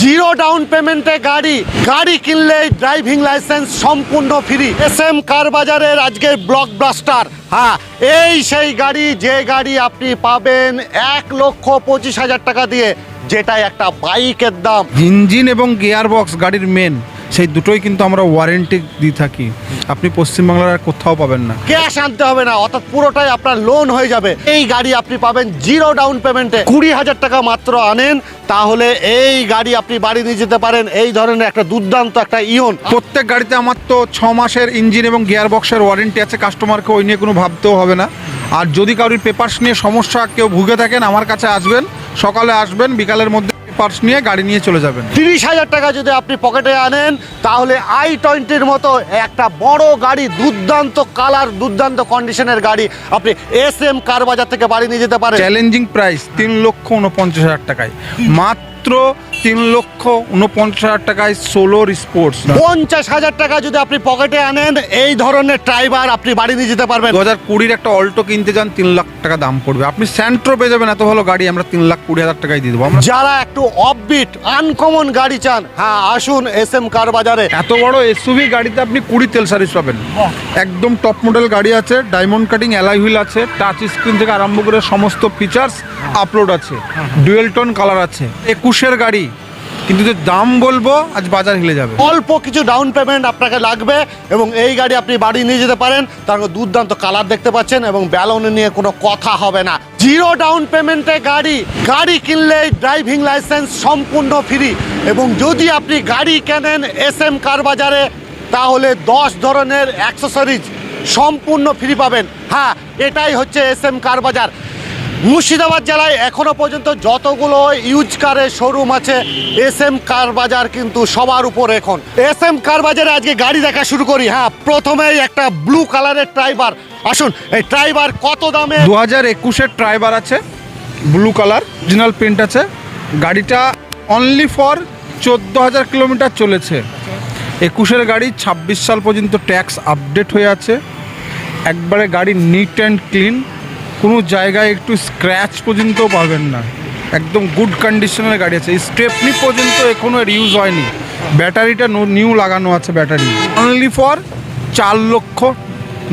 Zero down পেমেন্টে গাড়ি গাড়ি কিনলে ড্রাইভিং লাইসেন্স সম্পূর্ণ ফ্রি। এস এম কার বাজারের ব্লক ব্লাস্টার হ্যাঁ এই সেই গাড়ি, যে গাড়ি আপনি পাবেন এক লক্ষ পঁচিশ হাজার টাকা দিয়ে যেটা একটা বাইকের দাম। ইঞ্জিন এবং গিয়ার বক্স গাড়ির মেন সেই দুটোই কিন্তু আমরা ওয়ারেন্টি দিয়ে থাকি। আপনি পশ্চিমবাংলার আর কোথাও পাবেন না। ক্যাশ আনতে হবে না অর্থাৎ পুরোটাই আপনার লোন হয়ে যাবে। এই গাড়ি আপনি পাবেন জিরো ডাউন পেমেন্টে কুড়ি হাজার টাকা মাত্র আনেন তাহলে এই গাড়ি আপনি বাড়ি নিয়ে যেতে পারেন। এই ধরনের একটা দুর্দান্ত একটা ইয়ন। প্রত্যেক গাড়িতে আমার তো ছ মাসের ইঞ্জিন এবং গিয়ার বক্সের ওয়ারেন্টি আছে কাস্টমারকে ওই নিয়ে কোনো ভাবতেও হবে না। আর যদি কারোর পেপার্স নিয়ে সমস্যা কেউ ভুগে থাকেন আমার কাছে আসবেন সকালে আসবেন বিকালের মধ্যে পেপার্স নিয়ে গাড়ি নিয়ে চলে যাবেন। তিরিশ হাজার টাকা যদি আপনি পকেটে আনেন তাহলে আই টোয়েন্টির মতো একটা বড় গাড়ি দুর্দান্ত কালার দুর্দান্ত কন্ডিশনের গাড়ি আপনি এস এম কার বাজার থেকে বাড়ি নিয়ে যেতে পারেন। চ্যালেঞ্জিং প্রাইস তিন লক্ষ উনপঞ্চাশ হাজার টাকায়। মাত্র তিন লক্ষ উনপঞ্চাশ হাজার টাকায় সোলোর স্পোর্টস পঞ্চাশ হাজার টাকা যদি আপনি পকেটে আনেন এই ধরনের ড্রাইভার আপনি বাড়ি নিয়ে যেতে পারবেন। দু হাজার কুড়ির একটা অল্টো কিনতে যান তিন লাখ টাকা দাম পড়বে। আপনি স্যান্ট্রো পেয়ে যাবেন এত ভালো গাড়ি আমরা তিন লাখ কুড়ি হাজার টাকায় দিয়ে দেবো। যারা একটু অফবিট আনকমন গাড়ি চান হ্যাঁ আসুন এস এম কার বাজারে। এত বড় এসইউভি গাড়িতে আপনি কুড়ি তেল সার্ভিস পাবেন। একদম টপ মডেল গাড়ি আছে ডায়মন্ড কাটিং অ্যালাই হুইল আছে টাচ স্ক্রিন থেকে আরম্ভ করে সমস্ত ফিচার্স আপলোড আছে। ডুয়েল টোন কালার আছে। একুশের গাড়ি। কিন্তু যে দাম বলব, আজ বাজার হিলে যাবে। অল্প কিছু ডাউন পেমেন্ট আপনাকে লাগবে এবং এই গাড়ি আপনি বাড়ি নিয়ে যেতে পারেন। তার দুর্দান্ত কালার দেখতে পাচ্ছেন এবং ব্যালন নিয়ে কোনো কথা হবে না। জিরো ডাউন পেমেন্টে গাড়ি। গাড়ি কিনলে ড্রাইভিং লাইসেন্স সম্পূর্ণ ফ্রি এবং যদি আপনি গাড়ি কেনেন এস এম কার বাজারে, তাহলে দশ ধরনের অ্যাক্সেসরিজ সম্পূর্ণ ফ্রি পাবেন। হ্যাঁ এটাই হচ্ছে এস এম কার বাজার। মুর্শিদাবাদ জেলায় এখনও পর্যন্ত যতগুলো ইউজ কারের শোরুম আছে এস এম কার বাজার কিন্তু সবার উপর এখন। এস এম কার বাজারে আজকে গাড়ি দেখা শুরু করি। হ্যাঁ প্রথমেই একটা ব্লু কালারের ট্রাইবার আসুন, এই ট্রাইবার কত দামে? দু হাজার একুশের ট্রাইবার আছে ব্লু কালার অরিজিনাল প্রিন্ট আছে। গাড়িটা অনলি ফর চোদ্দ হাজার কিলোমিটার চলেছে। একুশের গাড়ি ছাব্বিশ সাল পর্যন্ত ট্যাক্স আপডেট হয়ে আছে। একবারে গাড়ি নিট অ্যান্ড ক্লিন কোনো জায়গায় একটু স্ক্র্যাচ পর্যন্ত পাবেন না। একদম গুড কন্ডিশনের গাড়ি আছে। স্টেপনি পর্যন্ত এখনও ইউজ হয়নি। ব্যাটারিটা নিউ লাগানো আছে ব্যাটারি। অনলি ফর চার লক্ষ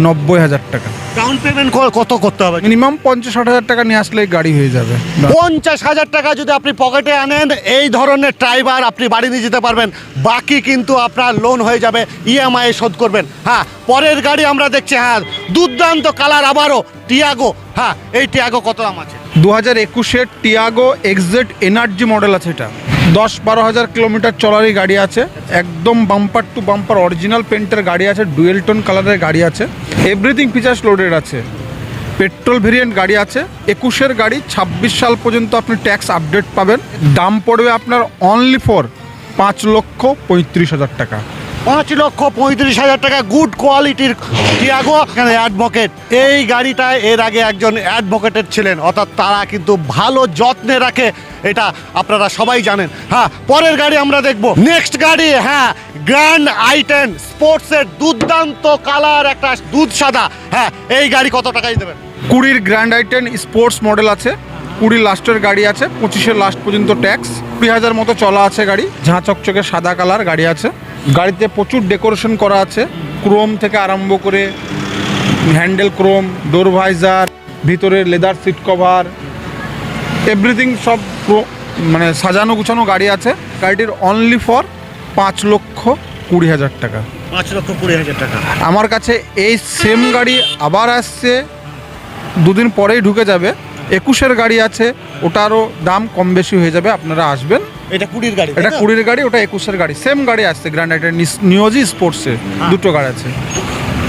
নব্বই হাজার টাকা। ডাউন পেমেন্ট কত করতে হবে? মিনিমাম পঞ্চাশ ষাট হাজার টাকা নিয়ে আসলেই গাড়ি হয়ে যাবে। পঞ্চাশ হাজার টাকা যদি আপনি পকেটে আনেন এই ধরনের ট্রাইবার আপনি বাড়ি নিয়ে যেতে পারবেন। বাকি কিন্তু আপনার লোন হয়ে যাবে ইএমআই শোধ করবেন। হ্যাঁ পরের গাড়ি আমরা দেখছি হ্যাঁ দুর্দান্ত কালার আবারও টিয়াগো হ্যাঁ এই টিয়াগো কত দাম আছে? দু হাজার একুশের টিয়াগো এক্সজেড এনার্জি মডেল আছে এটা। দশ বারো হাজার কিলোমিটার চলারই গাড়ি আছে। একদম বাম্পার টু বাম্পার অরিজিনাল পেন্টের গাড়ি আছে ডুয়েলটন কালারের গাড়ি আছে। এভরিথিং ফিচার্স লোডেড আছে। পেট্রোল ভেরিয়েন্ট গাড়ি আছে। একুশের গাড়ি, ছাব্বিশ সাল পর্যন্ত আপনি ট্যাক্স আপডেট পাবেন। দাম পড়বে আপনার অনলি ফর পাঁচ লক্ষ পঁয়ত্রিশ হাজার টাকা। পাঁচ লক্ষ পঁয়ত্রিশ হাজার টাকা গুড কোয়ালিটির টিয়াগো অ্যাডভোকেট এই গাড়িটায় এর আগে একজন অ্যাডভোকেটের ছিলেন, অর্থাৎ তারা কিন্তু ভালো যত্নে রাখে, এটা আপনারা সবাই জানেন। হ্যাঁ পরের গাড়ি আমরা দেখব। নেক্সট গাড়ি হ্যাঁ গ্র্যান্ড আইটেন স্পোর্টসের দুর্দান্ত কালার একটা দুধ সাদা। হ্যাঁ এই গাড়ি কত টাকায় দেবেন? কুড়ির গ্র্যান্ড আইটেন স্পোর্টস মডেল আছে, কুড়ির লাস্টের গাড়ি আছে, পঁচিশের লাস্ট পর্যন্ত ট্যাক্স কুড়ি হাজার মতো চলা আছে গাড়ি। ঝাঁ চকচকে সাদা কালার গাড়ি আছে। গাড়িতে প্রচুর ডেকোরেশন করা আছে। ক্রোম থেকে আরম্ভ করে হ্যান্ডেল ক্রোম ডোর ভাইজার ভিতরে লেদার সিট কভার এভরিথিং সব মানে সাজানো গুছানো গাড়ি আছে। গাড়িটির অনলি ফর পাঁচ লক্ষ কুড়ি হাজার টাকা। পাঁচ লক্ষ কুড়ি হাজার টাকা। আমার কাছে এই সেম গাড়ি আবার আসছে দুদিন পরেই ঢুকে যাবে। একুশের গাড়ি আছে ওটারও দাম কম বেশি হয়ে যাবে আপনারা আসবেন। এটা কুড়ির গাড়ি এটা কুড়ির গাড়ি ওটা একুশের গাড়ি। সেম গাড়ি আসছে গ্র্যান্ড আইটের নিউজি স্পোর্টসের দুটো গাড়ি আছে।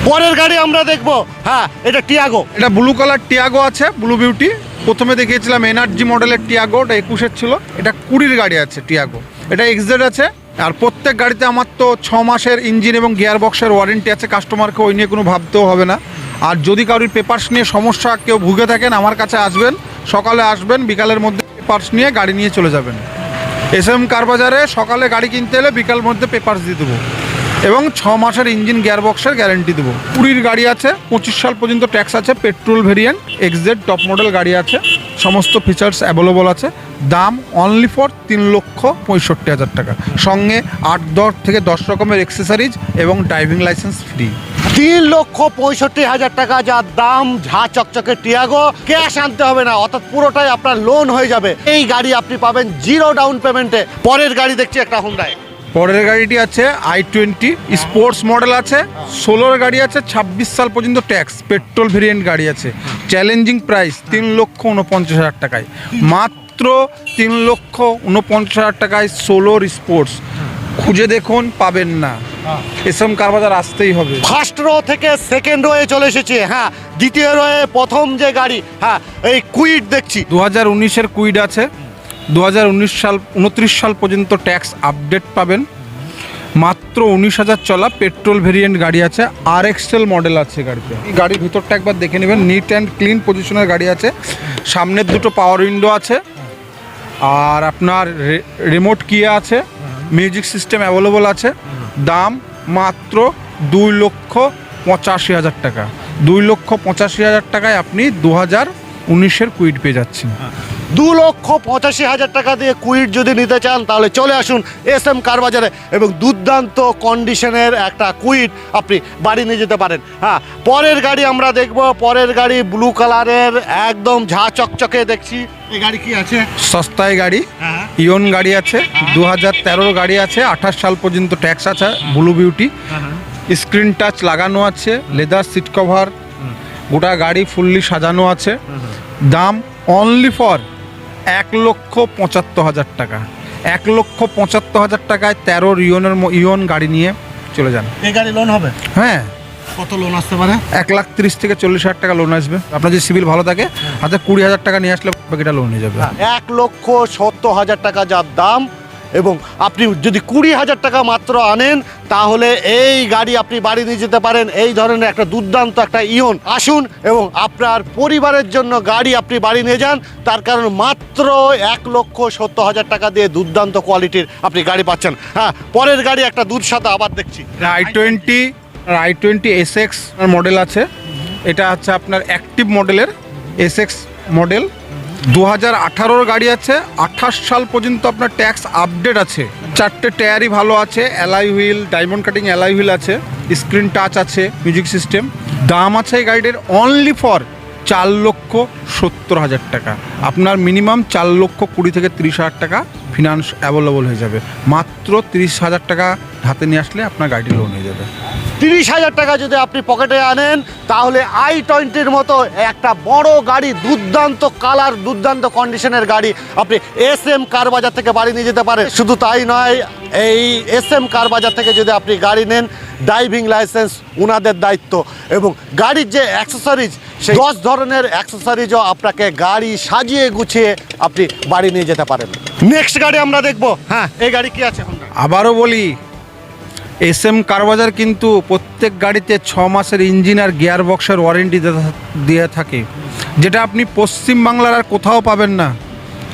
পরের গাড়ি আমরা দেখব। হ্যাঁ এটা টিয়াগো এটা ব্লু কালার টিয়াগো আছে ব্লু বিউটি প্রথমে দেখিয়েছিলাম এনার্জি মডেলের টিয়াগো ওটা একুশের ছিল। এটা কুড়ির গাড়ি আছে টিয়াগো এটা এক্সজেড আছে আর প্রত্যেক গাড়িতে আমার তো ছ মাসের ইঞ্জিন এবং গিয়ার বক্সের ওয়ারেন্টি আছে কাস্টমারকে ওই নিয়ে কোনো ভাবতেও হবে না। আর যদি কারোর পেপার্স নিয়ে সমস্যা কেউ ভুগে থাকেন, আমার কাছে আসবেন। সকালে আসবেন, বিকালের মধ্যে পেপার্স নিয়ে গাড়ি নিয়ে চলে যাবেন। এস এম কার বাজারে সকালে গাড়ি কিনতে এলে বিকাল মধ্যে পেপার্স দিয়ে দেবো। এবং ছ মাসের ইঞ্জিন গিয়ার বক্সের গ্যারেন্টি দেবো। কুড়ির গাড়ি আছে, পঁচিশ সাল পর্যন্ত ট্যাক্স আছে petrol variant XZ top model গাড়ি আছে, সমস্ত ফিচার্স অ্যাভেলেবল আছে। দাম অনলি ফর তিন লক্ষ পঁয়ষট্টি হাজার টাকা। সঙ্গে আট দশ থেকে দশ রকমের এক্সেসারিজ এবং ড্রাইভিং লাইসেন্স ফ্রি তিন লক্ষ পঁয়ষট্টি হাজার টাকা যার দাম, ঝা চকচকে টিয়াগো, ক্যাশ আনতে হবে না, অর্থাৎ পুরোটাই আপনার লোন হয়ে যাবে। এই গাড়ি আপনি পাবেন জিরো ডাউন পেমেন্টে পরের গাড়ি দেখছি একটা হুন্ডাই পরের গাড়িটি আছে আই টোয়েন্টি স্পোর্টস মডেল আছে, ষোলোর গাড়ি আছে, ছাব্বিশ সাল পর্যন্ত ট্যাক্স পেট্রোল ভেরিয়েন্ট গাড়ি আছে। চ্যালেঞ্জিং প্রাইস তিন লক্ষ উনপঞ্চাশ হাজার টাকায়। মাত্র তিন লক্ষ উনপঞ্চাশ হাজার টাকায় ষোলোর স্পোর্টস খুঁজে দেখুন পাবেন না। এসএম কারবাজার আসতেই হবে। ফার্স্ট রো থেকে সেকেন্ড রোয়ে চলে এসেছে। হ্যাঁ দ্বিতীয় রোয়ে প্রথম যে গাড়ি হ্যাঁ এই কুইট দেখছি। দু হাজার উনিশের কুইড আছে। দু হাজার উনিশ সাল উনত্রিশ সাল পর্যন্ত ট্যাক্স আপডেট পাবেন। মাত্র উনিশ হাজার চলা পেট্রোল ভেরিয়েন্ট গাড়ি আছে। আর এক্সেল মডেল আছে গাড়িতে। এই গাড়ির ভিতরটা একবার দেখে নেবেন। নিট অ্যান্ড ক্লিন পজিশনের গাড়ি আছে। সামনের দুটো পাওয়ার উইন্ডো আছে। আর আপনার রিমোট কিয়া আছে। মিউজিক সিস্টেম অ্যাভেলেবল আছে। দাম মাত্র দুই লক্ষ পঁচাশি হাজার টাকা। দুই লক্ষ পঁচাশি হাজার টাকায় আপনি দু হাজার উনিশের কুইড পেয়ে যাচ্ছেন। দু লক্ষ পঁচাশি হাজার টাকা দিয়ে কুইট যদি নিতে চান তাহলে চলে আসুন এস এম কার বাজারে এবং দুর্দান্ত কন্ডিশনের একটা কুইট আপনি বাড়ি নিয়ে যেতে পারেন। হ্যাঁ পরের গাড়ি আমরা দেখব। পরের গাড়ি ব্লু কালারের একদম ঝা চকচকে দেখছি। এই গাড়ি কি আছে? সস্তায় গাড়ি। হ্যাঁ। ইয়ন গাড়ি আছে দু হাজার তেরোর গাড়ি আছে আঠাশ সাল পর্যন্ত ট্যাক্স আছে ব্লু বিউটি স্ক্রিন টাচ লাগানো আছে লেদার সিট কভার গোটা গাড়ি ফুললি সাজানো আছে। দাম অনলি ফর এক লক্ষ পঁচাত্তর হাজার টাকা। এক লক্ষ পঁচাত্তর হাজার টাকায় তেরোর ইয়নের ইয়ন গাড়ি নিয়ে চলে যান। এই গাড়ি লোন হবে? হ্যাঁ। কত লোন আসতে পারে? এক লাখ তিরিশ থেকে চল্লিশ হাজার টাকা লোন আসবে। আপনার যদি সিভিল ভালো থাকে হাতে কুড়ি হাজার টাকা নিয়ে আসলে বাকিটা লোন হয়ে যাবে। এক লক্ষ সত্তর হাজার টাকা যার দাম এবং আপনি যদি কুড়ি হাজার টাকা মাত্র আনেন তাহলে এই গাড়ি আপনি বাড়ি নিয়ে যেতে পারেন। এই ধরনের একটা দুর্দান্ত একটা ইয়ন। আসুন এবং আপনার পরিবারের জন্য গাড়ি আপনি বাড়ি নিয়ে যান। তার কারণ মাত্র এক লক্ষ সত্তর হাজার টাকা দিয়ে দুর্দান্ত কোয়ালিটির আপনি গাড়ি পাচ্ছেন। হ্যাঁ পরের গাড়ি একটা দুধ সাথে আবার দেখছি। I twenty i twenty S X model আছে। এটা হচ্ছে আপনার অ্যাক্টিভ মডেলের এস এক্স মডেল দু হাজার আঠারোর গাড়ি আছে। আঠাশ সাল পর্যন্ত আপনার ট্যাক্স আপডেট আছে। চারটে টায়ারই ভালো আছে। Alloy wheel diamond cutting alloy wheel আছে। স্ক্রিন টাচ আছে মিউজিক সিস্টেম দাম আছে এই গাড়িটির অনলি ফর চার লক্ষ সত্তর হাজার টাকা। আপনার মিনিমাম চার লক্ষ কুড়ি থেকে তিরিশ হাজার টাকা ফিনান্স অ্যাভেলেবল হয়ে যাবে। মাত্র তিরিশ হাজার টাকা হাতে নিয়ে আসলে আপনার গাড়ি লোন হয়ে যাবে। তিরিশ হাজার টাকা যদি আপনি পকেটে আনেন তাহলে আই টোয়েন্টির মতো একটা বড় গাড়ি দুর্দান্ত কালার দুর্দান্ত কন্ডিশনের গাড়ি আপনি এস এম কার বাজার থেকে বাড়ি নিয়ে যেতে পারেন। শুধু তাই নয় এই এস এম কার বাজার থেকে যদি আপনি গাড়ি নেন ড্রাইভিং লাইসেন্স ওনাদের দায়িত্ব এবং গাড়ির যে অ্যাক্সেসরিজ সেই দশ ধরনের অ্যাক্সেসরিজও আপনাকে গাড়ি সাজিয়ে গুছিয়ে আপনি বাড়ি নিয়ে যেতে পারেন। নেক্সট গাড়ি আমরা দেখব। হ্যাঁ। এই গাড়ি কি আছে আবারও বলি এস এম কারবাজার কিন্তু প্রত্যেক গাড়িতে ছ মাসের ইঞ্জিন আর গিয়ার বক্সের ওয়ারেন্টি দিয়ে থাকে। যেটা আপনি পশ্চিমবাংলার আর কোথাও পাবেন না।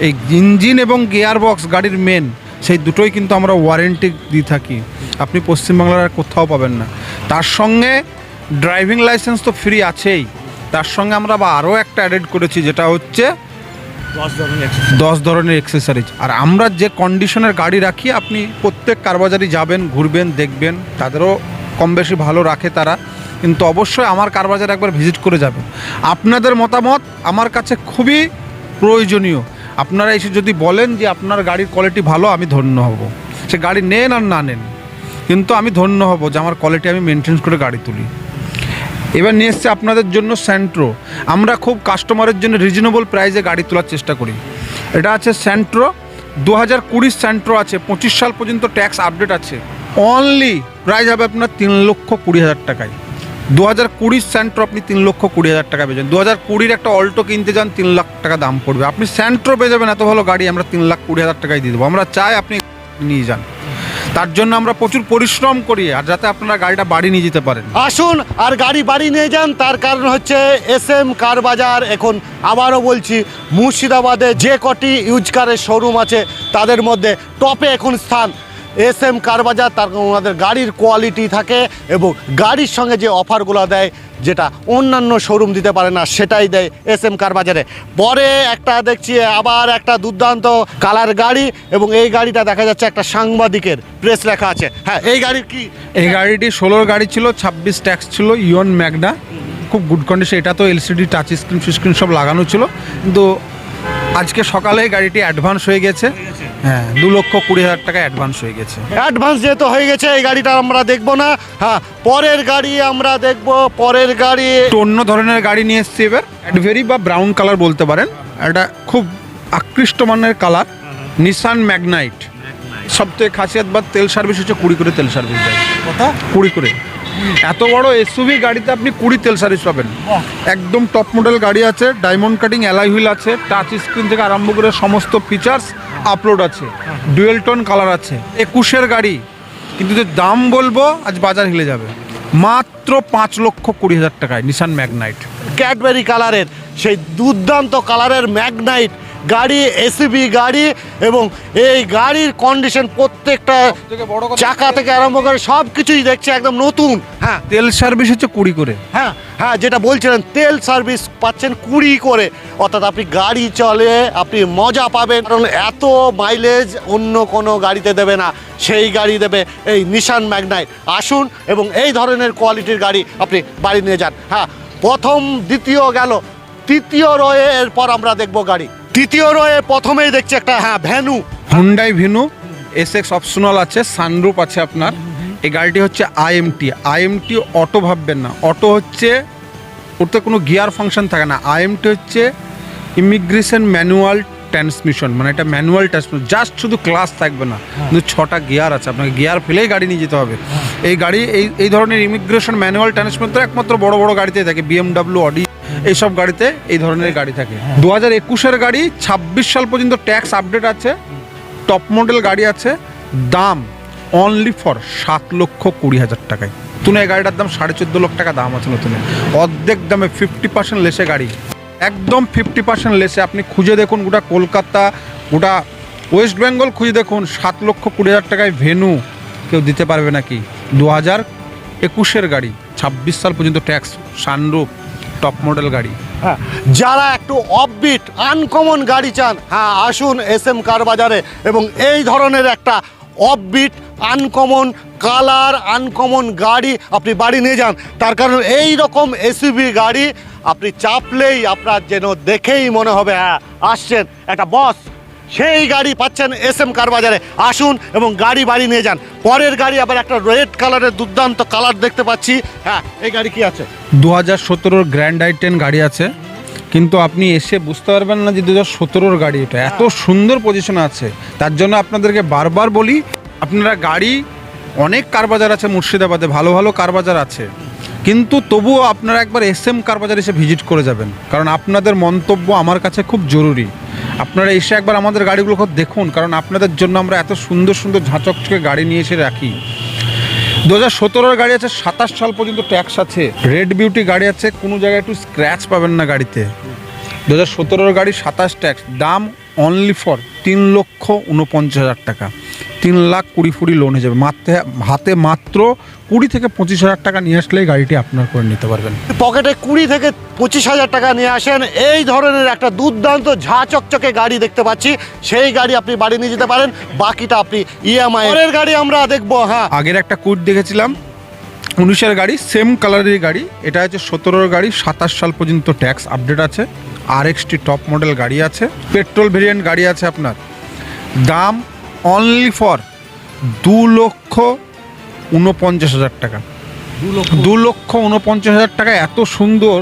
এই ইঞ্জিন এবং গিয়ার বক্স গাড়ির মেন সেই দুটোই কিন্তু আমরা ওয়ারেন্টি দিয়ে থাকি। আপনি পশ্চিমবাংলার আর কোথাও পাবেন না। তার সঙ্গে ড্রাইভিং লাইসেন্স তো ফ্রি আছেই। তার সঙ্গে আমরা আরও একটা অ্যাডেড করেছি, যেটা হচ্ছে দশ ধরনের এক্সেসারিজ আর আমরা যে কন্ডিশনের গাড়ি রাখি, আপনি প্রত্যেক কারবাজারি যাবেন, ঘুরবেন, দেখবেন, তাদেরও কম বেশি ভালো রাখে তারা। কিন্তু অবশ্যই আমার কারবাজারে একবার ভিজিট করে যাবেন। আপনাদের মতামত আমার কাছে খুবই প্রয়োজনীয়। আপনারা এসে যদি বলেন যে আপনার গাড়ির কোয়ালিটি ভালো, আমি ধন্য হব। সে গাড়ি নেন আর না নেন। কিন্তু আমি ধন্য হব যে আমার কোয়ালিটি আমি মেনটেন করে গাড়ি তুলি। এবার নিয়ে এসছে আপনাদের জন্য স্যান্ট্রো আমরা খুব কাস্টমারের জন্য রিজনেবল প্রাইসে গাড়ি তোলার চেষ্টা করি। এটা আছে স্যান্ট্রো দু হাজার কুড়ির স্যান্ট্রো আছে। পঁচিশ সাল পর্যন্ত ট্যাক্স আপডেট আছে। অনলি প্রাইস হবে আপনার তিন লক্ষ কুড়ি হাজার টাকায়। দু হাজার কুড়ির স্যান্ট্রো আপনি তিন লক্ষ কুড়ি হাজার টাকা পেয়ে পেয়েছেন দু হাজার কুড়ির একটা অল্টো কিনতে যান, তিন লাখ টাকা দাম পড়বে। আপনি স্যান্ট্রো পেয়ে যাবেন, এত ভালো গাড়ি আমরা তিন লাখ কুড়ি হাজার টাকায় দিয়ে দেবো। আমরা চাই আপনি নিয়ে যান। তার জন্য আমরা প্রচুর পরিশ্রম করি আর যাতে আপনারা গাড়িটা বাড়ি নিয়ে যেতে পারেন। আসুন আর গাড়ি বাড়ি নিয়ে যান, তার কারণ হচ্ছে এস এম কার বাজার, এখন আবারও বলছি, মুর্শিদাবাদে যে কটি ইউজ কারের শোরুম আছে, তাদের মধ্যে টপে এখন স্থান। এস এম কার বাজার, তার ওনাদের গাড়ির কোয়ালিটি থাকে এবং গাড়ির সঙ্গে যে অফারগুলো দেয়, যেটা অন্যান্য শোরুম দিতে পারে না, সেটাই দেয় এস এম কার বাজারে। পরে একটা দেখছি, আবার একটা দুর্দান্ত কালার গাড়ি এবং এই গাড়িটা দেখা যাচ্ছে একটা সাংবাদিকের প্রেস লেখা আছে। হ্যাঁ এই গাড়ির কি? এই গাড়িটি ষোলোর গাড়ি ছিল, ছাব্বিশ ট্যাক্স ছিল ইয়ন ম্যাগনা খুব গুড কন্ডিশন এটা তো এলসিডি টাচ স্ক্রিন স্ক্রিন সব লাগানো ছিল, কিন্তু আজকে সকালে গাড়িটি অ্যাডভান্স হয়ে গেছে। হ্যাঁ দু লক্ষ কুড়ি হাজার টাকা অ্যাডভান্স হয়ে গেছে। অ্যাডভান্স যেহেতু হয়ে গেছে এই গাড়িটা আমরা দেখব না। হ্যাঁ পরের গাড়ি আমরা দেখব পরের গাড়ি একটু অন্য ধরনের গাড়ি নিয়ে এসছি এবার। অ্যাডভেরি বা ব্রাউন কালার বলতে পারেন। এটা খুব আকৃষ্ট মানের কালার নিসান ম্যাগনাইট সবথেকে খাসিয়াত বা তেল সার্ভিস হচ্ছে কুড়ি করে তেল সার্ভিস দেয়। কথা কুড়ি করে। এত বড় এসইউভি গাড়িতে আপনি কুড়ি তেল সার্ভিস পাবেন। একদম টপ মডেল গাড়ি আছে ডায়মন্ড কাটিং অ্যালাই হুইল আছে টাচ স্ক্রিন থেকে আরম্ভ করে সমস্ত ফিচার্স আপলোড আছে ডুয়েল টোন কালার আছে, একুশের গাড়ি, কিন্তু যে দাম বলব, আজ বাজার হিলে যাবে। মাত্র পাঁচ লক্ষ কুড়ি হাজার টাকায় নিশান ম্যাগনাইট ক্যাডবেরি কালারের সেই দুর্দান্ত কালারের ম্যাগনাইট গাড়ি এসিবি গাড়ি এবং এই গাড়ির কন্ডিশন প্রত্যেকটা চাকা থেকে আরম্ভ করে সব কিছুই দেখছে একদম নতুন। হ্যাঁ। তেল সার্ভিস হচ্ছে কুড়ি করে। হ্যাঁ হ্যাঁ যেটা বলছিলেন তেল সার্ভিস পাচ্ছেন কুড়ি করে। অর্থাৎ আপনি গাড়ি চলে আপনি মজা পাবেন। কারণ এত মাইলেজ অন্য কোনো গাড়িতে দেবে না। সেই গাড়ি দেবে এই নিশান ম্যাগনাইট আসুন এবং এই ধরনের কোয়ালিটির গাড়ি আপনি বাড়ি নিয়ে যান। হ্যাঁ প্রথম দ্বিতীয় গেল। তৃতীয় রয়ে এরপর আমরা দেখব গাড়ি। তৃতীয় রয়ে প্রথমেই দেখছি একটা হ্যাঁ Venue Hyundai Venue S X optional আছে সানরুপ আছে আপনার। এই গাড়িটি হচ্ছে আইএমটি আইএমটি অটো ভাববেন না। অটো হচ্ছে ওতে কোনো গিয়ার ফাংশন থাকে না। আইএমটি হচ্ছে ইমিগ্রেশন ম্যানুয়াল ট্রান্সমিশন মানে এটা ম্যানুয়াল ট্রান্সমিশন জাস্ট শুধু ক্লাস থাকবে না। কিন্তু ছটা গিয়ার আছে। আপনাকে গিয়ার ফেলেই গাড়ি নিয়ে যেতে হবে। এই গাড়ি এই এই ধরনের ইমিগ্রেশন ম্যানুয়াল ট্রান্সমিশন তো একমাত্র বড় বড় গাড়িতে থাকে। বিএমডাব্লিউ অডি এইসব গাড়িতে এই ধরনের গাড়ি থাকে। দু হাজার একুশের গাড়ি, ছাব্বিশ সাল পর্যন্ত ট্যাক্স আপডেট আছে টপ মডেল গাড়ি আছে, দাম অনলি ফর সাত লক্ষ কুড়ি হাজার টাকায়। নতুন এই গাড়িটার দাম সাড়ে চোদ্দ লক্ষ টাকা, দাম আছে নতুন অর্ধেক দামে ফিফটি পার্সেন্ট লেসে গাড়ি। একদম ফিফটি পার্সেন্ট লেসে আপনি খুঁজে দেখুন গোটা কলকাতা, গোটা ওয়েস্ট বেঙ্গল খুঁজে দেখুন, সাত লক্ষ কুড়ি হাজার টাকায় ভেনু। কেউ দিতে পারবে নাকি? দু হাজার একুশের গাড়ি, ছাব্বিশ সাল পর্যন্ত ট্যাক্স সানরূপ। টপ মডেল গাড়ি। হ্যাঁ যারা একটু অফবিট আনকমন গাড়ি চান হ্যাঁ আসুন এস এম কার বাজারে এবং এই ধরনের একটা অফবিট আনকমন কালার আনকমন গাড়ি আপনি বাড়ি নিয়ে যান। তার কারণ এই রকম এসইবি গাড়ি আপনি চাপলেই আপনার যেন দেখেই মনে হবে হ্যাঁ আসছেন। একটা বস সেই গাড়ি পাচ্ছেন এস এম কার বাজারে। আসুন এবং গাড়ি বাড়ি নিয়ে যান। পরের গাড়ি আবার একটা রেড কালারের দুর্দান্ত কালার দেখতে পাচ্ছি। হ্যাঁ এই গাড়ি কি আছে? দু হাজার সতেরোর গ্র্যান্ড আই টেন গাড়ি আছে। কিন্তু আপনি এসে বুঝতে পারবেন না যে দু হাজার সতেরোর গাড়ি এটা। এত সুন্দর পজিশন আছে। তার জন্য আপনাদেরকে বারবার বলি আপনারা গাড়ি অনেক কারবাজার আছে মুর্শিদাবাদে ভালো ভালো কারবাজার আছে। কিন্তু তবুও আপনারা একবার এস এম কারবাজার এসে ভিজিট করে যাবেন। কারণ আপনাদের মন্তব্য আমার কাছে খুব জরুরি। আপনারা এসে একবার আমাদের গাড়িগুলো দেখুন, কারণ আপনাদের জন্য আমরা এত সুন্দর সুন্দর ঝাঁচকচকে গাড়ি নিয়ে এসে রাখি। দু হাজার সতেরোর গাড়ি আছে, সাতাশ সাল পর্যন্ত ট্যাক্স আছে। রেড বিউটি গাড়ি আছে, কোনো জায়গায় একটু স্ক্র্যাচ পাবেন না গাড়িতে। দু হাজার সতেরোর গাড়ি সাতাশ ট্যাক্স, দাম অনলি ফর তিন লক্ষ উনপঞ্চাশ হাজার টাকা। তিন লাখ কুড়ি ফুড়ি লোন হয়ে যাবে। মাত্র হাতে মাত্র কুড়ি থেকে পঁচিশ হাজার টাকা নিয়ে আসলেই গাড়িটি আপনার করে নিতে পারবেন। পকেটে কুড়ি থেকে পঁচিশ হাজার টাকা নিয়ে আসেন। এই ধরনের একটা দুর্দান্ত ঝা চকচকে গাড়ি দেখতে পাচ্ছি। সেই গাড়ি আপনি বাড়ি নিয়ে যেতে পারেন। বাকিটা আপনি ইএমআই এর গাড়ি আমরা দেখব হ্যাঁ। আগের একটা কুইট দেখেছিলাম। উনিশের গাড়ি সেম কালারের গাড়ি। এটা হচ্ছে সতেরোর গাড়ি সাতাশ সাল পর্যন্ত ট্যাক্স আপডেট আছে। আর এক্সটি টপ মডেল গাড়ি আছে। পেট্রোল ভেরিয়েন্ট গাড়ি আছে আপনার। দাম অনলি ফর দু লক্ষ উনপঞ্চাশ হাজার টাকা। দু লক্ষ। উনপঞ্চাশ হাজার টাকা এত সুন্দর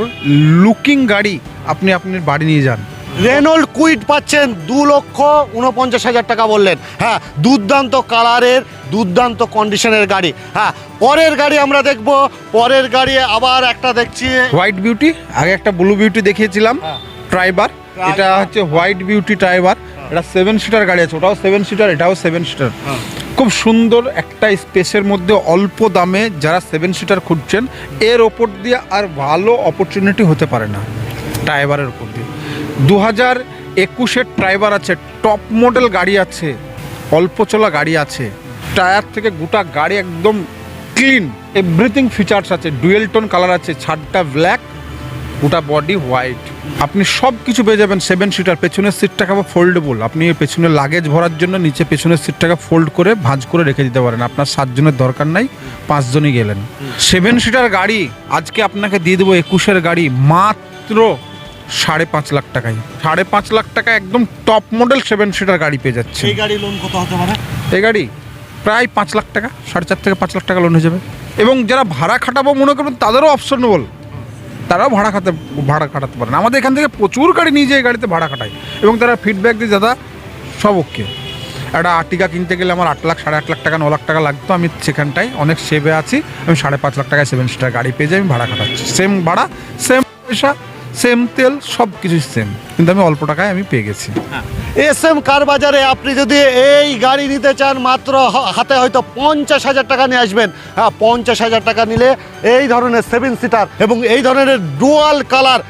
লুকিং গাড়ি আপনি আপনার বাড়ি নিয়ে যান। রেনল্ড কুইট পাচ্ছেন দু লক্ষ উনপঞ্চাশ হাজার টাকা বললেন। হ্যাঁ দুর্দান্ত কালারের দুর্দান্ত কন্ডিশনের গাড়ি। হ্যাঁ পরের গাড়ি আমরা দেখব। পরের গাড়ি আবার একটা দেখছি। হোয়াইট বিউটি আগে একটা ব্লু বিউটি দেখিয়েছিলাম হ্যাঁ। ট্রাইবার এটা হচ্ছে হোয়াইট বিউটি ট্রাইবার এটা সেভেন সিটার গাড়ি আছে ওটাও সেভেন সিটার এটাও সেভেন সিটার খুব সুন্দর একটা স্পেসের মধ্যে অল্প দামে যারা সেভেন সিটার খুঁজছেন এর ওপর দিয়ে আর ভালো অপরচুনিটি হতে পারে না ট্রাইবারের ওপর দিয়ে। দু হাজার একুশের ট্রাইবার আছে টপ মডেল গাড়ি আছে অল্প চলা গাড়ি আছে টায়ার থেকে গোটা গাড়ি একদম ক্লিন এভরিথিং ফিচার্স আছে ডুয়েল টোন কালার আছে ছাদটা ব্ল্যাক গোটা বডি হোয়াইট আপনি সব কিছু পেয়ে যাবেন সেভেন সিটার পেছনের সিটটাকে আবার ফোল্ডেবল আপনি এই পেছনের লাগেজ ভরার জন্য নিচে পেছনের সিটটাকে ফোল্ড করে ভাঁজ করে রেখে দিতে পারেন। আপনার সাতজনের দরকার নাই পাঁচজনই গেলেন। সেভেন সিটার গাড়ি আজকে আপনাকে দিয়ে দেবো একুশের গাড়ি মাত্র সাড়ে পাঁচ লাখ টাকায়। সাড়ে পাঁচ লাখ টাকা একদম টপ মডেল সেভেন সিটার গাড়ি পেয়ে যাচ্ছে সেই গাড়ি লোন কত হতে পারে? এই গাড়ি প্রায় পাঁচ লাখ টাকা সাড়ে চার থেকে পাঁচ লাখ টাকা লোন হয়ে যাবে। এবং যারা ভাড়া খাটাবো মনে করবেন তাদেরও অপশনেবল তারাও ভাড়া খাতে, ভাড়া খাটাতে পারেন আমাদের এখান থেকে প্রচুর গাড়ি নিয়ে যায় গাড়িতে ভাড়া খাটায় এবং তারা ফিডব্যাক দিয়ে দাদা, সব ওকে একটা আর্টিকা কিনতে গেলে আমার আট লাখ, সাড়ে আট লাখ টাকা, ন লাখ টাকা লাগতো, আমি সেখানটায় অনেক সেভে আছি। আমি সাড়ে পাঁচ লাখ টাকায় সেভেন সিটার গাড়ি পেয়ে যাই, আমি ভাড়া খাটাচ্ছি। সেম ভাড়া সেম পয়সা। সেম তেল সব কিছু সেম। কিন্তু আমি অল্প টাকায় আমি পেয়ে গেছি। এস এম কার বাজারে আপনি যদি এই গাড়ি নিতে চান, মাত্র হাতে হয়তো পঞ্চাশ হাজার টাকা নিয়ে আসবেন। হ্যাঁ পঞ্চাশ হাজার টাকা নিলে এই ধরনের সেভেন সিটার এবং এই ধরনের ডুয়াল কালার,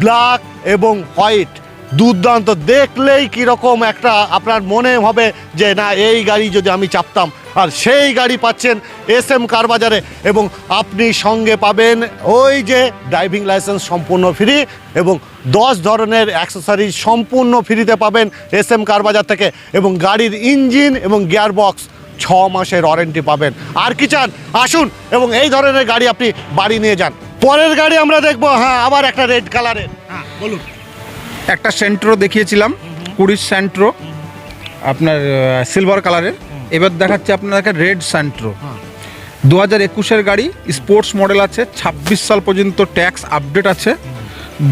ব্ল্যাক এবং হোয়াইট দুর্দান্ত। দেখলেই কীরকম একটা আপনার মনে হবে যে, না, এই গাড়ি যদি আমি চাপতাম আর সেই গাড়ি পাচ্ছেন এস এম কার বাজারে এবং আপনি সঙ্গে পাবেন ওই যে ড্রাইভিং লাইসেন্স সম্পূর্ণ ফ্রি এবং দশ ধরনের অ্যাক্সেসরিজ সম্পূর্ণ ফ্রিতে পাবেন এস এম কার বাজার থেকে এবং গাড়ির ইঞ্জিন এবং গিয়ার বক্স ছ মাসের ওয়ারেন্টি পাবেন। আর কি চান? আসুন এবং এই ধরনের গাড়ি আপনি বাড়ি নিয়ে যান। পরের গাড়ি আমরা দেখব হ্যাঁ আবার একটা রেড কালারের। হ্যাঁ বলুন। একটা সেন্ট্রো দেখিয়েছিলাম কুড়ির সেন্ট্রো, আপনার সিলভার কালারের। এবার দেখাচ্ছে আপনাকে রেড সেন্ট্রো দু হাজার একুশের গাড়ি স্পোর্টস মডেল আছে ছাব্বিশ সাল পর্যন্ত ট্যাক্স আপডেট আছে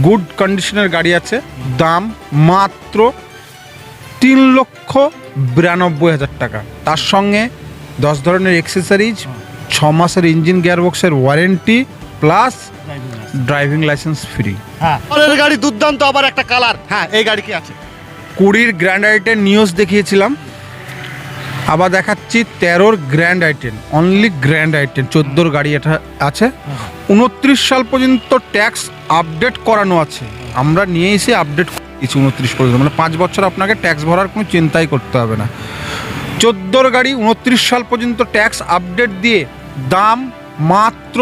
গুড কন্ডিশনের গাড়ি আছে দাম মাত্র তিন লক্ষ বিরানব্বই হাজার টাকা। তার সঙ্গে দশ ধরনের এক্সেসরিজ ছ মাসের engine গিয়ারবক্সের warranty plus driving licence free হ্যাঁ। গাড়ি দুর্দান্ত আবার একটা কালার হ্যাঁ এই গাড়ি কি আছে? কুড়ির গ্র্যান্ড নিউজ দেখিয়েছিলাম। আবার দেখাচ্ছি তেরোর grand i ten only grand i ten চোদ্দোর গাড়ি এটা আছে। উনত্রিশ সাল পর্যন্ত ট্যাক্স আপডেট করানো আছে। আমরা নিয়ে এসে আপডেট দিচ্ছি উনত্রিশ পর্যন্ত মানে পাঁচ বছর আপনাকে ট্যাক্স ভরার কোনো চিন্তাই করতে হবে না। চোদ্দোর গাড়ি উনত্রিশ সাল পর্যন্ত ট্যাক্স আপডেট দিয়ে দাম মাত্র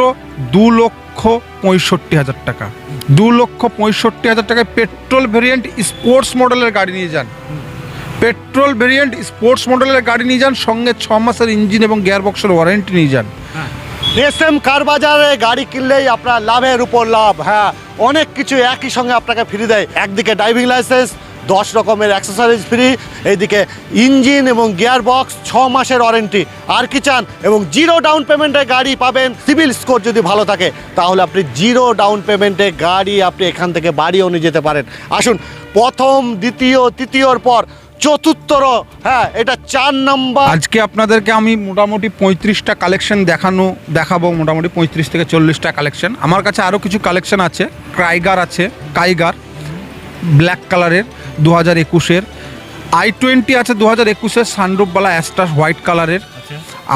দু লক্ষ পঁয়ষট্টি হাজার টাকা। দু লক্ষ পঁয়ষট্টি হাজার টাকায় পেট্রোল ভেরিয়েন্ট স্পোর্টস মডেলের গাড়ি নিয়ে যান। পেট্রোল ভেরিয়েন্ট স্পোর্টস মডেলের গাড়ি নিয়ে যান, সঙ্গে ছ মাসের ইঞ্জিন এবং গিয়ারবক্সের ওয়ারেন্টি নিয়ে যান। এস এম কার বাজারে গাড়ি কিনলেই আপনার লাভের উপর লাভ হ্যাঁ। অনেক কিছু একই সঙ্গে আপনাকে ফ্রি দেয়। একদিকে ড্রাইভিং লাইসেন্স দশ রকমের অ্যাক্সেসরিজ ফ্রি এইদিকে ইঞ্জিন এবং গিয়ার বক্স ছ মাসের ওয়ারেন্টি আর কি চান? এবং জিরো ডাউন পেমেন্টে গাড়ি পাবেন। সিভিল স্কোর যদি ভালো থাকে, তাহলে আপনি জিরো ডাউন পেমেন্টে গাড়ি আপনি এখান থেকে বাড়িও নিয়ে যেতে পারেন। আসুন, প্রথম, দ্বিতীয়, তৃতীয়র পর চতুর্থর হ্যাঁ এটা চার নাম্বার। আজকে আপনাদেরকে আমি মোটামুটি পঁয়ত্রিশটা কালেকশন দেখানো, দেখাবো, মোটামুটি পঁয়ত্রিশ থেকে চল্লিশটা কালেকশন আমার কাছে আরও কিছু কালেকশন আছে ক্রাইগার আছে কাইগার ব্ল্যাক কালারের দু হাজার একুশের। আই টোয়েন্টি আছে দু হাজার একুশের সানরূপবালা অ্যাস্টাস হোয়াইট কালারের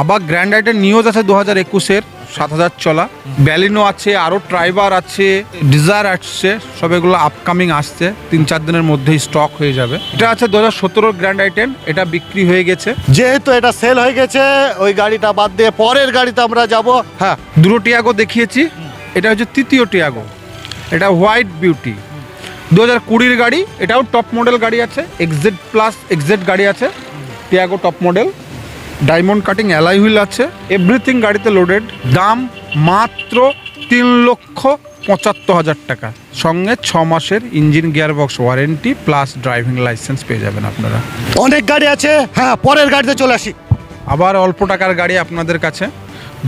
আবার গ্র্যান্ড আইটের নিউজ আছে দু হাজার একুশের সাত হাজার চলা। ব্যালিনো আছে আরও ট্রাইবার আছে ডিজায়ার আসছে সব এগুলো আপকামিং আসছে। তিন চার দিনের মধ্যেই স্টক হয়ে যাবে। এটা আছে দু হাজার সতেরোর গ্র্যান্ড আইটেম এটা বিক্রি হয়ে গেছে। যেহেতু এটা সেল হয়ে গেছে ওই গাড়িটা বাদ দিয়ে পরের গাড়িতে আমরা যাব। হ্যাঁ দুটো টিয়াগো দেখিয়েছি। এটা হচ্ছে তৃতীয় টিয়াগো এটা হোয়াইট বিউটি দু হাজার কুড়ির গাড়ি এটাও টপ মডেল গাড়ি আছে এক্সেড প্লাস এক্সেড গাড়ি আছে Tiago top model diamond cutting alloy wheel আছে। এভরিথিং গাড়িতে লোডেড। দাম মাত্র তিন লক্ষ পঁচাত্তর হাজার টাকা। সঙ্গে ছ মাসের engine gear box warranty plus driving licence পেয়ে যাবেন আপনারা। অনেক গাড়ি আছে। হ্যাঁ পরের গাড়িতে চলে আসি। আবার অল্প টাকার গাড়ি আপনাদের কাছে।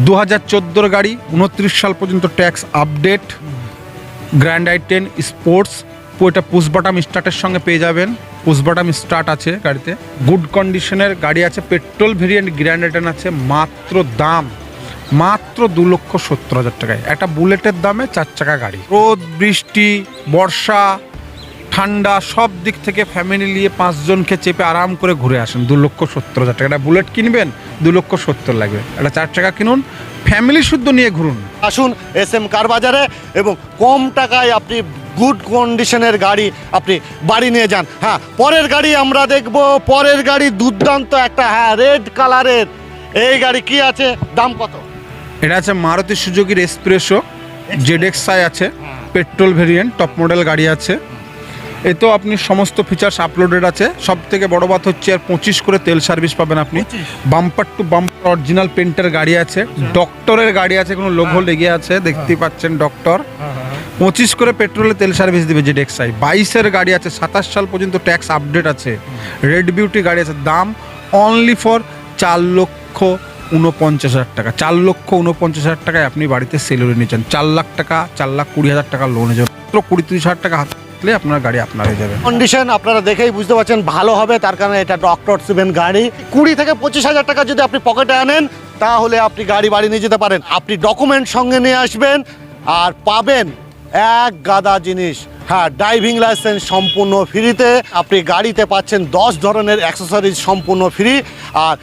দু হাজার চোদ্দোর গাড়ি উনত্রিশ সাল পর্যন্ত tax update. Grand i ten sports ওইটা পুশ বাটাম স্টার্টের সঙ্গে পেয়ে যাবেন। পুশ বাটাম স্টার্ট আছে গাড়িতে। গুড কন্ডিশনের গাড়ি আছে, পেট্রোল ভেরিয়েন্ট, গ্র্যান্ড আইটেন আছে, মাত্র দাম, মাত্র দু লক্ষ সত্তর হাজার টাকায়। একটা বুলেটের দামে চার চাকা গাড়ি। রোদ, বৃষ্টি, বর্ষা, ঠান্ডা, সব দিক থেকে ফ্যামিলি নিয়ে পাঁচজনকে চেপে আরাম করে ঘুরে আসেন। দু লক্ষ সত্তর হাজার টাকা। একটা বুলেট কিনবেন, দু লক্ষ সত্তর লাগবে। একটা চার চাকা কিনুন ফ্যামিলি শুদ্ধ নিয়ে ঘুরুন। আসুন এস এম কার বাজারে এবং কম টাকায় আপনি গুড কন্ডিশনের গাড়ি আপনি বাড়ি নিয়ে যান। হ্যাঁ পরের গাড়ি আমরা দেখব। পরের গাড়ি দুর্দান্ত একটা হ্যাঁ রেড কালারের। এই গাড়ি কি আছে? দাম কত? এটা আছে মারুতি সুজুকির এক্সপ্রেসো জেড এক্স আছে পেট্রোল ভেরিয়েন্ট টপ মডেল গাড়ি আছে। এতেও আপনি সমস্ত ফিচার্স আপলোডেড আছে। সব থেকে বড় কথা হচ্ছে আর পঁচিশ করে তেল সার্ভিস পাবেন আপনি। বাম্পার টু বাম্পার অরিজিনাল পেন্টের গাড়ি আছে। ডক্টরের গাড়ি আছে কোনো লোগো লেগে আছে দেখতেই পাচ্ছেন ডক্টর পঁচিশ করে পেট্রোলে তেল সার্ভিস দিবে জেড এক্সআই বাইশের গাড়ি আছে সাতাশ সাল পর্যন্ত ট্যাক্স আপডেট আছে। রেড বিউটি গাড়ি আছে দাম অনলি ফর চার লক্ষ উনপঞ্চাশ হাজার টাকা। চার লক্ষ উনপঞ্চাশ হাজার টাকায় আপনি বাড়িতে সেলুরে নিয়েছেন। চার লাখ টাকা চার লাখ কুড়ি হাজার টাকা লোনে যাবে মাত্র কুড়ি তিরিশ হাজার টাকা হাতলে আপনার গাড়ি আপনার হয়ে যাবে। কন্ডিশন আপনারা দেখেই বুঝতে পারছেন, ভালো হবে, তার কারণে এটা ডক্টর সেভেন গাড়ি। কুড়ি থেকে পঁচিশ হাজার টাকা যদি আপনি পকেটে আনেন, তাহলে আপনি গাড়ি বাড়ি নিয়ে যেতে পারেন। আপনি ডকুমেন্ট সঙ্গে নিয়ে আসবেন আর পাবেন এক গাদা জিনিস। হ্যাঁ ড্রাইভিং লাইসেন্স সম্পূর্ণ ফ্রিতে। আপনি গাড়িতে পাচ্ছেন দশ ধরনের অ্যাক্সেসরিজ সম্পূর্ণ ফ্রি। আর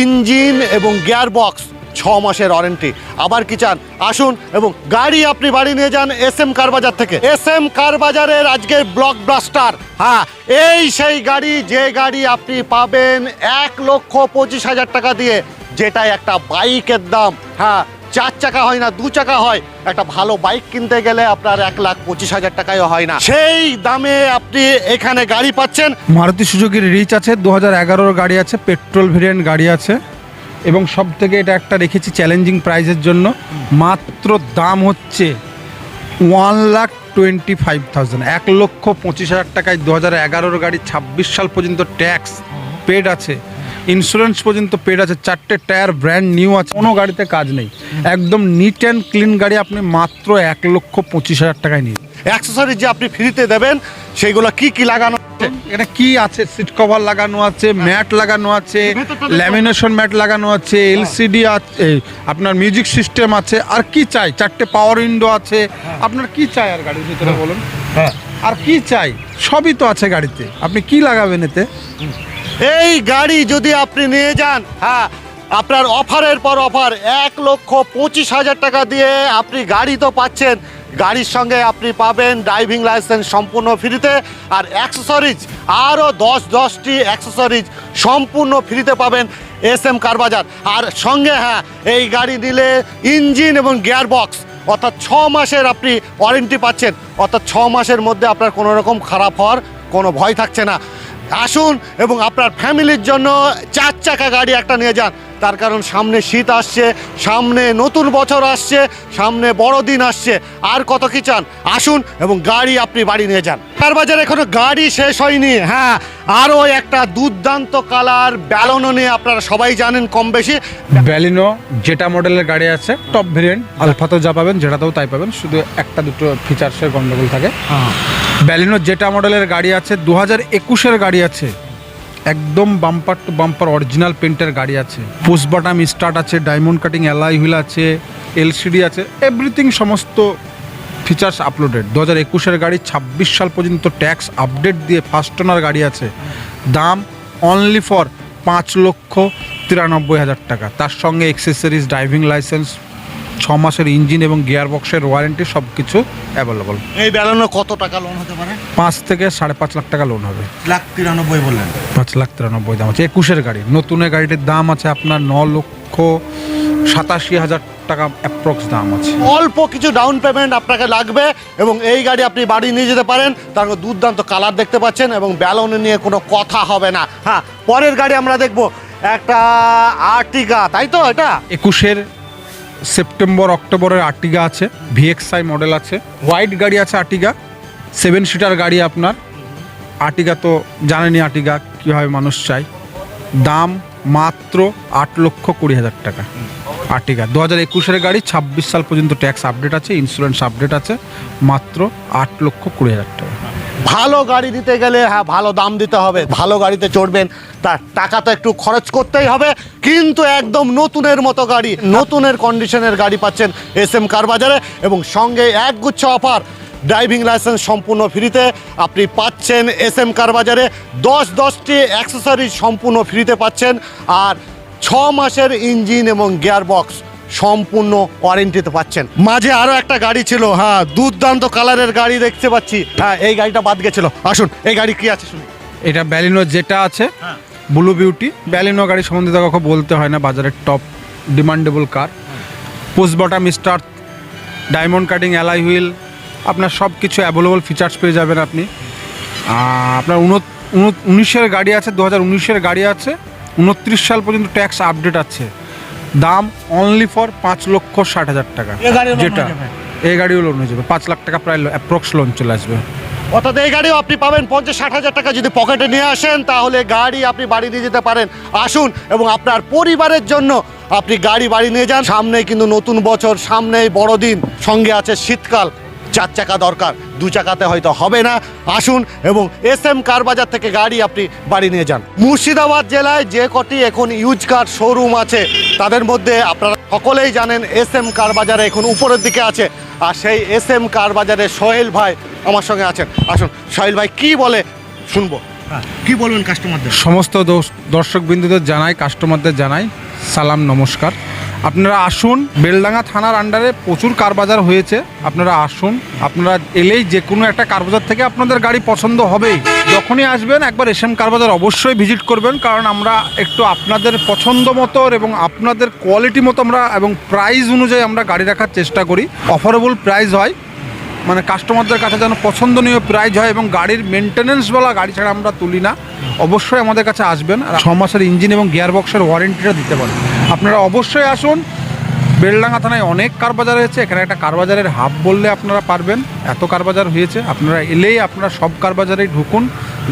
ইঞ্জিন এবং গিয়ার বক্স ছ মাসের ওয়ারেন্টি। আবার কি চান? আসুন এবং গাড়ি আপনি বাড়ি নিয়ে যান এস এম কার বাজার থেকে। এস এম কার বাজারের আজকের ব্লক ব্লাস্টার হ্যাঁ এই সেই গাড়ি, যে গাড়ি আপনি পাবেন এক লক্ষ পঁচিশ হাজার টাকা দিয়ে যেটা একটা বাইকের দাম। হ্যাঁ চার চাকা হয় না, দু চাকা হয়। একটা ভালো বাইক কিনতে গেলে আপনার এক লাখ পঁচিশ হাজার টাকায় হয় না। সেই দামে আপনি এখানে গাড়ি পাচ্ছেন। মারুতি সুজুকির রিচ আছে, দু হাজার গাড়ি আছে, পেট্রোল ভেরিয়েন্ট গাড়ি আছে। এবং সব থেকে এটা একটা রেখেছি চ্যালেঞ্জিং প্রাইসের জন্য। মাত্র দাম হচ্ছে one lakh twenty five thousand এক লক্ষ পঁচিশ হাজার টাকায় দু হাজার এগারোর গাড়ি, ছাব্বিশ সাল পর্যন্ত ট্যাক্স পেড আছে। ইন্স্যুরেন্স পর্যন্ত পেড আছে। চারটে টায়ার ব্র্যান্ড নিউ আছে। কোনো গাড়িতে কাজ নেই। একদম নিট অ্যান্ড ক্লিন গাড়ি আপনি মাত্র এক লক্ষ পঁচিশ হাজার টাকায় নিন অ্যাক্সেসরিজ যে আপনি ফ্রিতে দেবেন, সেইগুলো কি কি লাগানো? এটা কি আছে? সিট কভার লাগানো আছে ম্যাট লাগানো আছে ল্যামিনেশন ম্যাট লাগানো আছে এলসিডি আছে আপনার মিউজিক সিস্টেম আছে। আর কি চাই? চারটে পাওয়ার উইন্ডো আছে। আপনার কি চাই আর গাড়ির ভিতরে বলুন? আর কি চাই? সবই তো আছে গাড়িতে। আপনি কি লাগাবেন এতে? এই গাড়ি যদি আপনি নিয়ে যান হ্যাঁ আপনার অফারের পর অফার এক লক্ষ পঁচিশ হাজার টাকা দিয়ে আপনি গাড়ি তো পাচ্ছেন। গাড়ির সঙ্গে আপনি পাবেন ড্রাইভিং লাইসেন্স সম্পূর্ণ ফ্রিতে আর অ্যাক্সেসরিজ আরও দশ দশটি অ্যাক্সেসরিজ সম্পূর্ণ ফ্রিতে পাবেন এস এম কারবাজার আর সঙ্গে হ্যাঁ এই গাড়ি দিলে ইঞ্জিন এবং গিয়ার বক্স অর্থাৎ ছ মাসের আপনি ওয়ারেন্টি পাচ্ছেন, অর্থাৎ ছ মাসের মধ্যে আপনার কোনো রকম খারাপ হওয়ার কোনো ভয় থাকছে না। আসুন এবং আপনার ফ্যামিলির জন্য চার চাকা গাড়ি একটা নিয়ে যান। তার কারণ সামনে শীত আসছে সামনে নতুন বছর আসছে সামনে বড়দিন আসছে। আর কত কি চান? আসুন এবং গাড়ি আপনি বাড়ি নিয়ে যান। তার বাজারে এখনও গাড়ি শেষ হয়নি। হ্যাঁ আরও একটা দুর্দান্ত কালার ব্যালনও নিয়ে আপনারা সবাই জানেন কম বেশি। ব্যালিনো যেটা মডেলের গাড়ি আছে টপ ভেরিয়েন্ট। আলফাতেও যা পাবেন যেটাতেও তাই পাবেন শুধু একটা দুটো ফিচার্সের গন্ডগোল থাকে। ব্যালিনো যেটা মডেলের গাড়ি আছে দু হাজার একুশের গাড়ি আছে। একদম বাম্পার টু বাম্পার অরিজিনাল পেন্টের গাড়ি আছে। পুশ বাটাম স্টার্ট আছে ডায়মন্ড কাটিং অ্যালাই হুইল আছে এলসিডি আছে এভরিথিং সমস্ত ফিচার্স আপলোডেড দু হাজার একুশের গাড়ি, ছাব্বিশ সাল পর্যন্ত ট্যাক্স আপডেট দিয়ে ফার্স্ট ওনার গাড়ি আছে। দাম অনলি ফর পাঁচ লক্ষ তিরানব্বই হাজার টাকা। তার সঙ্গে এক্সেসরিজ ড্রাইভিং লাইসেন্স ছ মাসের ইঞ্জিন এবং গিয়ার বক্সের ওয়ারেন্টি সব কিছু অ্যাভেলেবল এই ব্যালনও কত টাকা লোন হতে পারে? পাঁচ থেকে সাড়ে পাঁচ লাখ টাকা লোন হবে। লাখ তিরানব্বই বললেন। পাঁচ লাখ তিরানব্বই দাম আছে। একুশের গাড়ি নতুনের গাড়িটির দাম আছে আপনার ন লক্ষ সাতাশি হাজার টাকা অ্যাপ্রক্স দাম আছে। অল্প কিছু ডাউন পেমেন্ট আপনাকে লাগবে এবং এই গাড়ি আপনি বাড়ি নিয়ে যেতে পারেন। তার দুর্দান্ত কালার দেখতে পাচ্ছেন এবং ব্যালন নিয়ে কোনো কথা হবে না। হ্যাঁ পরের গাড়ি আমরা দেখব। একটা আর্টিকা তাই তো এটা? একুশের সেপ্টেম্বর, অক্টোবরের আর্টিগা আছে, ভিএক্সআই মডেল আছে, হোয়াইট গাড়ি আছে আর্টিগা, সেভেন সিটার গাড়ি আপনার। আর্টিগা তো জানেনই আর্টিগা, কীভাবে মানুষ চায়। দাম মাত্র আট লক্ষ কুড়ি হাজার টাকা আর্টিগা। দু হাজার একুশের গাড়ি, ছাব্বিশ সাল পর্যন্ত ট্যাক্স আপডেট আছে ইন্স্যুরেন্স আপডেট আছে, মাত্র আট লক্ষ কুড়ি হাজার টাকা। ভালো গাড়ি দিতে গেলে হ্যাঁ ভালো দাম দিতে হবে, ভালো গাড়িতে চড়বেন, তার টাকা তো একটু খরচ করতেই হবে, কিন্তু একদম নতুনের মতো গাড়ি, নতুনের কন্ডিশনের গাড়ি পাচ্ছেন এস এম কার বাজারে, এবং সঙ্গে একগুচ্ছ অফার ড্রাইভিং লাইসেন্স সম্পূর্ণ ফ্রিতে, আপনি পাচ্ছেন এস এম কার বাজারে, দশ দশটি অ্যাক্সেসরিজ সম্পূর্ণ ফ্রিতে পাচ্ছেন, আর ছ মাসের ইঞ্জিন এবং গিয়ার বক্স সম্পূর্ণ ওয়ারেন্টিতে পাচ্ছেন। মাঝে আরও একটা গাড়ি ছিল হ্যাঁ দুর্দান্ত কালারের গাড়ি দেখতে পাচ্ছি। হ্যাঁ এই গাড়িটা বাদ গেছিল। আসুন এই গাড়ি কি আছে শুনি। এটা ব্যালিনো যেটা আছে। ব্লু বিউটি ব্যালিনো গাড়ি সম্বন্ধে তো কাউকে বলতে হয় না বাজারের top demandable car push button start diamond cutting alloy wheel আপনার সব কিছু অ্যাভেলেবল ফিচার্স পেয়ে যাবেন আপনি। আপনার উনিশের গাড়ি আছে দু হাজার উনিশের গাড়ি আছে উনত্রিশ সাল পর্যন্ত ট্যাক্স আপডেট আছে। দাম অনলি ফর পাঁচ লক্ষ ষাট হাজার টাকা। যেটা এই গাড়িও লোন হয়ে যাবে। পাঁচ লাখ টাকা প্রায় অ্যাপ্রক্স লোন চলে আসবে। অর্থাৎ এই গাড়িও আপনি পাবেন পঞ্চাশ ষাট হাজার টাকা যদি পকেটে নিয়ে আসেন তাহলে গাড়ি আপনি বাড়ি নিয়ে যেতে পারেন। আসুন এবং আপনার পরিবারের জন্য আপনি গাড়ি বাড়ি নিয়ে যান। সামনেই কিন্তু নতুন বছর সামনেই বড়দিন সঙ্গে আছে শীতকাল। চার চাকা দরকার দু চাকাতে হয়তো হবে না। আসুন এবং এস এম কার বাজার থেকে গাড়ি আপনি বাড়ি নিয়ে যান। মুর্শিদাবাদ জেলায় যে কটি এখন ইউজ কার শোরুম আছে তাদের মধ্যে আপনারা সকলেই জানেন এস এম কার বাজারে এখন উপরের দিকে আছে। আর সেই এস এম কার বাজারে সোহেল ভাই আমার সঙ্গে আছেন। আসুন সোহেল ভাই কি বলে শুনব? কি বলবেন কাস্টমারদের সমস্ত দর্শক বিন্দুদের জানাই কাস্টমারদের জানাই। সালাম নমস্কার। আপনারা আসুন, বেলডাঙ্গা থানার আন্ডারে প্রচুর কারবাজার হয়েছে। আপনারা আসুন, আপনারা এলেই যে কোনো একটা কারবাজার থেকে আপনাদের গাড়ি পছন্দ হবেই। যখনই আসবেন, একবার এস এম কারবাজার অবশ্যই ভিজিট করবেন, কারণ আমরা একটু আপনাদের পছন্দ মতো এবং আপনাদের কোয়ালিটি মতো আমরা এবং প্রাইস অনুযায়ী আমরা গাড়ি রাখার চেষ্টা করি। অফারেবল প্রাইস হয় মানে কাস্টমারদের কাছে যেন পছন্দনীয় প্রাইজ হয় এবং গাড়ির মেনটেনেন্সওয়ালা গাড়ি ছাড়া আমরা তুলি না। অবশ্যই আমাদের কাছে আসবেন, আর ছ মাসের ইঞ্জিন এবং গিয়ার বক্সের ওয়ারেন্টিটা দিতে পারেন। আপনারা অবশ্যই আসুন। বেলডাঙ্গা থানায় অনেক কারবাজার হয়েছে। এখানে একটা কারবাজারের হাব বললে আপনারা পারবেন। এত কারবাজার হয়েছে। আপনারা এলেই আপনারা সব কারবাজারেই ঢুকুন।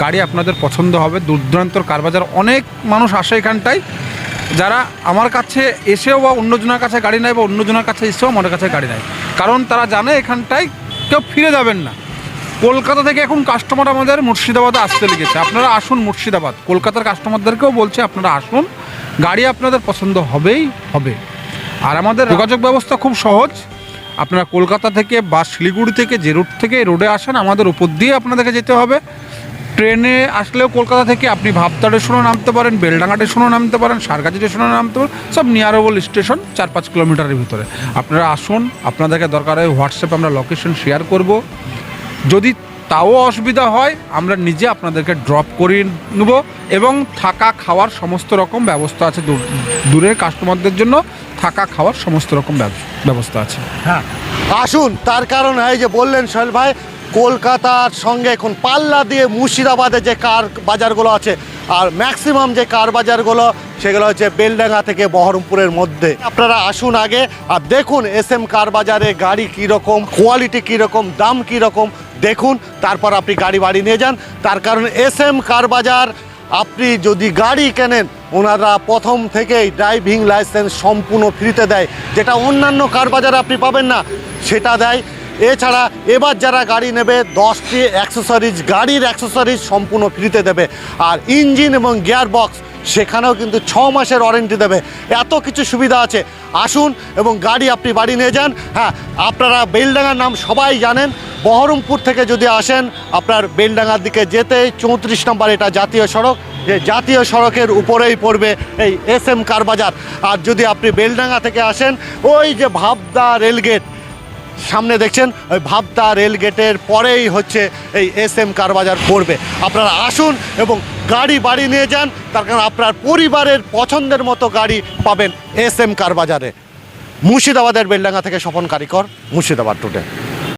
গাড়ি আপনাদের পছন্দ হবে। দূর দূরান্তর কার অনেক মানুষ আসে এখানটায়। যারা আমার কাছে এসেও বা অন্যজনের কাছে গাড়ি নেয় বা অন্যজনের কাছে এসেও আমার কাছে গাড়ি নেয়। কারণ তারা জানে এখানটায় কেউ ফিরে যাবেন না। কলকাতা থেকে এখন কাস্টমার আমাদের মুর্শিদাবাদে আসতে লেগেছে। আপনারা আসুন মুর্শিদাবাদ। কলকাতার কাস্টমারদেরকেও বলছে, আপনারা আসুন। গাড়ি আপনাদের পছন্দ হবেই, হবে। আর আমাদের যোগাযোগ ব্যবস্থা খুব সহজ। আপনারা কলকাতা থেকে বা শিলিগুড়ি থেকে যে রুট থেকে রোডে আসেন, আমাদের উপর দিয়ে আপনাদেরকে যেতে হবে। ট্রেনে আসলেও কলকাতা থেকে আপনি ভাবতা স্টেশনও নামতে পারেন বেলডাঙ্গা স্টেশনও নামতে পারেন সারগাছি স্টেশনও নামতে পারেন, সব নিয়ারেবল স্টেশন চার পাঁচ কিলোমিটারের ভিতরে। আপনারা আসুন, আপনাদেরকে দরকার হয় হোয়াটসঅ্যাপে আমরা লোকেশন শেয়ার করব। যদি তাও অসুবিধা হয়, আমরা নিজে আপনাদেরকে ড্রপ করিয়ে নেব এবং থাকা খাওয়ার সমস্ত রকম ব্যবস্থা আছে দূর- দূরের কাস্টমারদের জন্য থাকা খাওয়ার সমস্ত রকম ব্যবস্থা আছে। হ্যাঁ। আসুন, তার কারণ এই যে বললেন সোহেল ভাই, কলকাতার সঙ্গে এখন পাল্লা দিয়ে মুর্শিদাবাদে যে কার বাজারগুলো আছে, আর ম্যাক্সিমাম যে কার বাজারগুলো, সেগুলো হচ্ছে বেলডাঙ্গা থেকে বহরমপুরের মধ্যে। আপনারা আসুন আগে, আর দেখুন এস এম কার বাজারে গাড়ি কীরকম কোয়ালিটি কীরকম, দাম কীরকম দেখুন, তারপর আপনি গাড়ি বাড়ি নিয়ে যান। তার কারণ এস এম কার বাজার, আপনি যদি গাড়ি কেনেন, ওনারা প্রথম থেকেই ড্রাইভিং লাইসেন্স সম্পূর্ণ ফ্রিতে দেয়। যেটা অন্যান্য কার বাজারে আপনি পাবেন না, সেটা দেয়। এছাড়া এবার যারা গাড়ি নেবে, দশটি অ্যাক্সেসরিজ গাড়ির অ্যাক্সেসরিজ সম্পূর্ণ ফ্রিতে দেবে। আর ইঞ্জিন এবং গিয়ার বক্স সেখানেও কিন্তু ছ মাসের ওয়ারেন্টি দেবে। এত কিছু সুবিধা আছে। আসুন এবং গাড়ি আপনি বাড়ি নিয়ে যান। হ্যাঁ আপনারা বেলডাঙ্গার নাম সবাই জানেন। বহরমপুর থেকে যদি আসেন, আপনার বেলডাঙ্গার দিকে যেতে চৌত্রিশ নম্বর এটা জাতীয় সড়ক। যে জাতীয় সড়কের উপরেই পড়বে এই এস এম কার বাজার। আর যদি আপনি বেলডাঙ্গা থেকে আসেন, ওই যে ভাবদা রেলগেট সামনে দেখছেন, ওই ভাবতা রেলগেটের পরেই হচ্ছে এই এস এম কারবাজার পড়বে। আপনারা আসুন এবং গাড়ি বাড়ি নিয়ে যান, তার কারণ আপনার পরিবারের পছন্দের মতো গাড়ি পাবেন এস এম কারবাজারে মুর্শিদাবাদের বেলডাঙ্গা থেকে স্বপন কারিকর, মুর্শিদাবাদ টুডে।